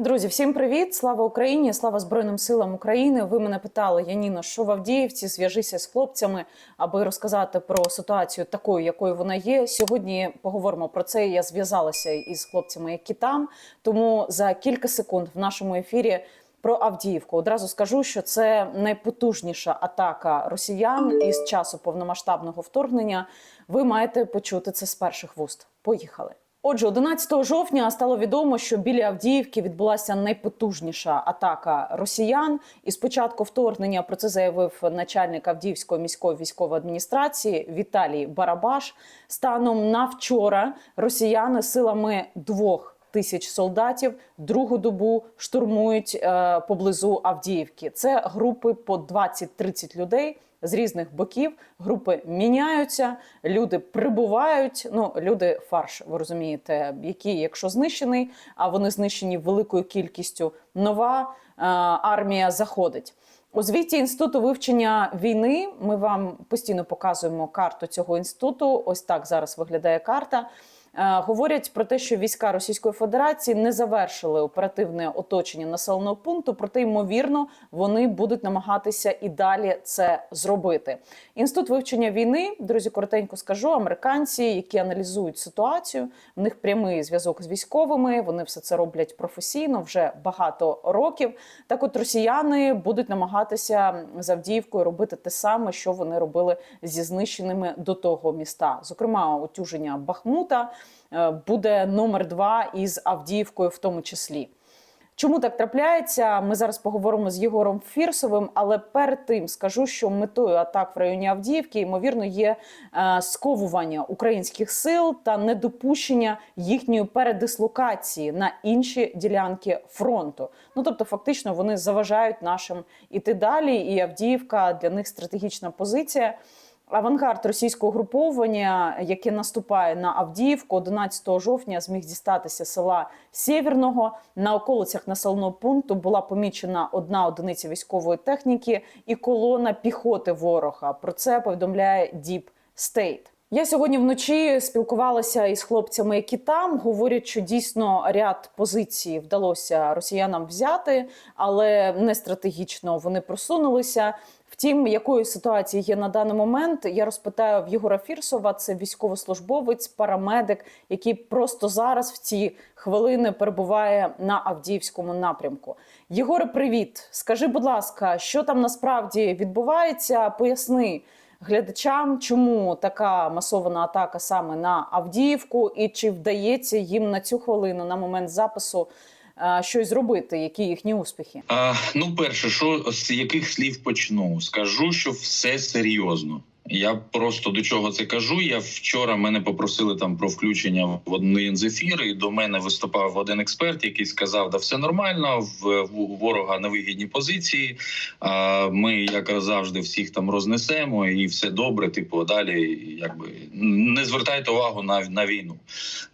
Друзі, всім привіт! Слава Україні! Слава Збройним силам України! Ви мене питали, Яніно, що в Авдіївці? Зв'яжися з хлопцями, аби розказати про ситуацію такою, якою вона є. Сьогодні поговоримо про це. Я зв'язалася із хлопцями, які там. Тому за кілька секунд в нашому ефірі про Авдіївку одразу скажу, що це найпотужніша атака росіян із часу повномасштабного вторгнення. Ви маєте почути це з перших вуст. Поїхали. Отже, 11 жовтня стало відомо, що біля Авдіївки відбулася найпотужніша атака росіян. І спочатку вторгнення про це заявив начальник Авдіївської міської військової адміністрації Віталій Барабаш. Станом на вчора росіяни силами двох тисяч солдатів другу добу штурмують е, поблизу Авдіївки. Це групи по 20-30 людей з різних боків. Групи міняються, люди прибувають. Ну, люди фарш, ви розумієте, які, якщо знищений, а вони знищені великою кількістю. Нова е, армія заходить. У звіті інституту вивчення війни ми вам постійно показуємо карту цього інституту. Ось так зараз виглядає карта. Е, Говорять про те, що війська Російської Федерації не завершили оперативне оточення населеного пункту, проте ймовірно вони будуть намагатися і далі це зробити. Інститут вивчення війни, друзі, коротенько скажу, американці, які аналізують ситуацію, в них прямий зв'язок з військовими. Вони все це роблять професійно вже багато років. Так, от росіяни будуть намагатися з Авдіївкою робити те саме, що вони робили зі знищеними до того міста, зокрема, утюження Бахмута буде номер два із Авдіївкою, в тому числі. Чому так трапляється? Ми зараз поговоримо з Єгором Фірсовим, але перед тим скажу, що метою атак в районі Авдіївки ймовірно є е, сковування українських сил та недопущення їхньої передислокації на інші ділянки фронту. Ну тобто, фактично, вони заважають нашим іти далі, і Авдіївка для них стратегічна позиція. Авангард російського груповання, яке наступає на Авдіївку, 11 жовтня зміг дістатися села Сєвєрного. На околицях населеного пункту була помічена одна одиниця військової техніки і колона піхоти ворога. Про це повідомляє Deep State. Я сьогодні вночі спілкувалася із хлопцями, які там говорять, що дійсно ряд позицій вдалося росіянам взяти, але не стратегічно вони просунулися. Втім, якою ситуація є на даний момент, я розпитаю в Єгора Фірсова. Це військовослужбовець, парамедик, який просто зараз в ці хвилини перебуває на Авдіївському напрямку. Єгоре, привіт! Скажи, будь ласка, що там насправді відбувається? Поясни глядачам, чому така масована атака саме на Авдіївку, і чи вдається їм на цю хвилину, на момент запису, щось зробити? Які їхні успіхи? А, ну, перше, що з яких слів почну? Скажу, що все серйозно. Я просто до чого це кажу. Я вчора мене попросили там про включення в один з ефір, і До мене виступав один експерт, який сказав: да все нормально, в ворога на вигідні позиції. А ми, як завжди, всіх там рознесемо, і все добре. Типу, далі, якби не звертайте увагу на, на війну.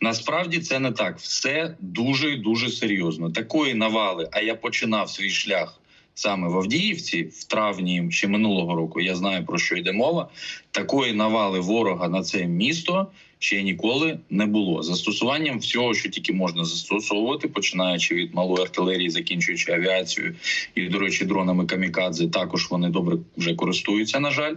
Насправді це не так. Все дуже дуже серйозно. Такої навали. А я починав свій шлях саме в Авдіївці в травні ще минулого року. Я знаю про що йде мова. Такої навали ворога на це місто ще ніколи не було. Застосуванням всього, що тільки можна застосовувати, починаючи від малої артилерії, закінчуючи авіацією і, до речі, дронами камікадзе. Також вони добре вже користуються. На жаль,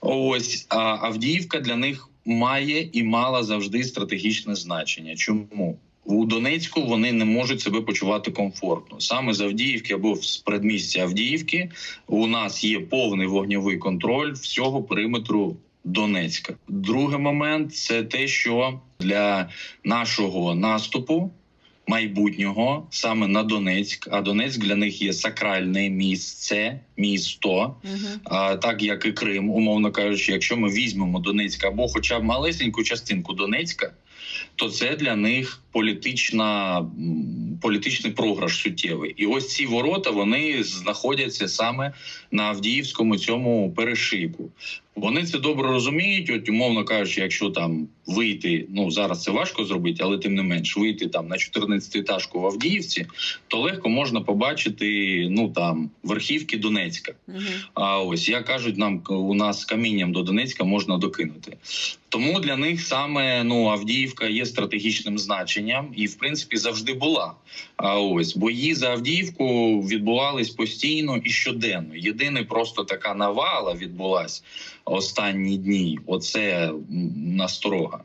ось а Авдіївка для них має і мала завжди стратегічне значення. Чому? У Донецьку вони не можуть себе почувати комфортно. Саме з Авдіївки або з предмістя Авдіївки у нас є повний вогньовий контроль всього периметру Донецька. Другий момент це те, що для нашого наступу майбутнього саме на Донецьк, а Донецьк для них є сакральне місце, місто, а, так як і Крим, умовно кажучи, якщо ми візьмемо Донецьк або, хоча б малесеньку частинку Донецька, то це для них політична політичний програш суттєвий. І ось ці ворота вони знаходяться саме на Авдіївському цьому перешийку. Вони це добре розуміють. От, умовно кажучи, якщо там вийти, ну зараз це важко зробити, але тим не менш вийти там на 14 етажку в Авдіївці, то легко можна побачити ну там верхівки Донецька. А ось як кажуть, нам у нас камінням до Донецька можна докинути. Тому для них саме ну Авдіївка. Авдіївка є стратегічним значенням і, в принципі, завжди була. А ось бої за Авдіївку відбувались постійно і щоденно. Єдине, просто така навала відбулась останні дні. Оце насторога.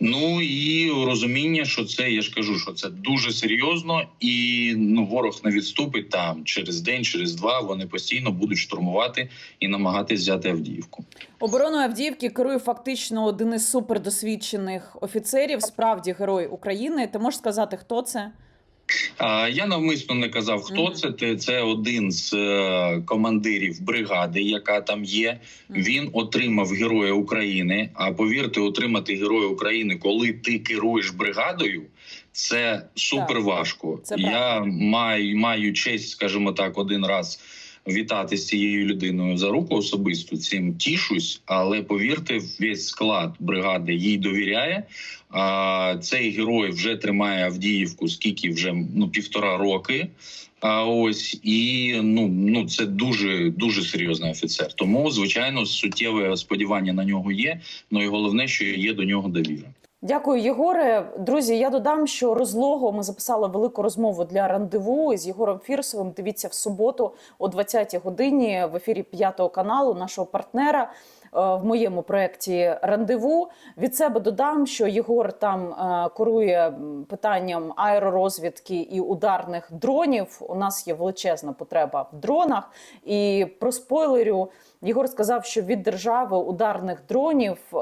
Ну і розуміння, що це я ж кажу, що це дуже серйозно, і ну ворог не відступить там через день, через два. Вони постійно будуть штурмувати і намагатись взяти Авдіївку. Обороною Авдіївки керує фактично один із супердосвідчених офіцерів, справді герой України. Ти можеш сказати, хто це? Я навмисно не казав, хто це. Це один з е, командирів бригади, яка там є. Він отримав Героя України. А повірте, отримати Героя України, коли ти керуєш бригадою, це супер важко. Це Я маю, маю честь, скажімо так, один раз. Вітати з цією людиною за руку особисто цим тішусь, але повірте, весь склад бригади їй довіряє. А цей герой вже тримає Авдіївку, скільки вже ну півтора роки. А ось і ну ну це дуже дуже серйозний офіцер. Тому звичайно суттєве сподівання на нього є. Ну і головне, що є до нього довіра. Дякую, Єгоре. Друзі, я додам, що розлого ми записали велику розмову для рандеву з Єгором Фірсовим. Дивіться в суботу о 20-й годині в ефірі п'ятого каналу нашого партнера. Е, В моєму проєкті рандеву від себе додам, що Єгор там е, курує питанням аеророзвідки і ударних дронів. У нас є величезна потреба в дронах. І про спойлерю Єгор сказав, що від держави ударних дронів е,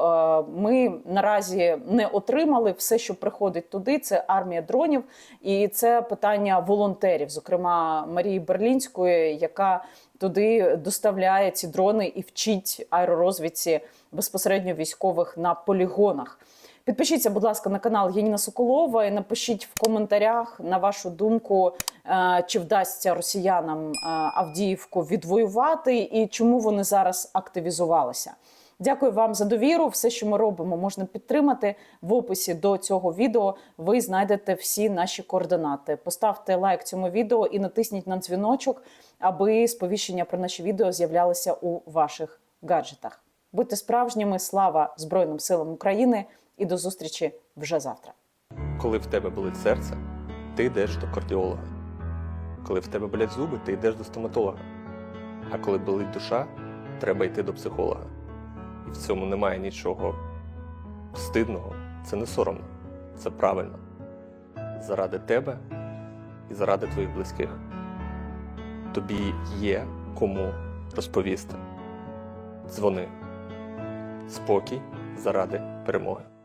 ми наразі не отримали. Все, що приходить туди, це армія дронів, і це питання волонтерів, зокрема Марії Берлінської, яка туди доставляє ці дрони і вчить аеророзвідці безпосередньо військових на полігонах. Підпишіться, будь ласка, на канал Яніна Соколова і напишіть в коментарях на вашу думку, е, чи вдасться росіянам е, Авдіївку відвоювати і чому вони зараз активізувалися. Дякую вам за довіру. Все, що ми робимо, можна підтримати в описі до цього відео. Ви знайдете всі наші координати. Поставте лайк цьому відео і натисніть на дзвіночок, аби сповіщення про наші відео з'являлися у ваших гаджетах. Будьте справжніми, слава Збройним силам України і до зустрічі вже завтра. Коли в тебе болить серце, ти йдеш до кардіолога. Коли в тебе болять зуби, ти йдеш до стоматолога. А коли болить душа, треба йти до психолога. І в цьому немає нічого стидного, це не соромно, це правильно. Заради тебе і заради твоїх близьких. Тобі є кому розповісти. Дзвони. Спокій заради перемоги.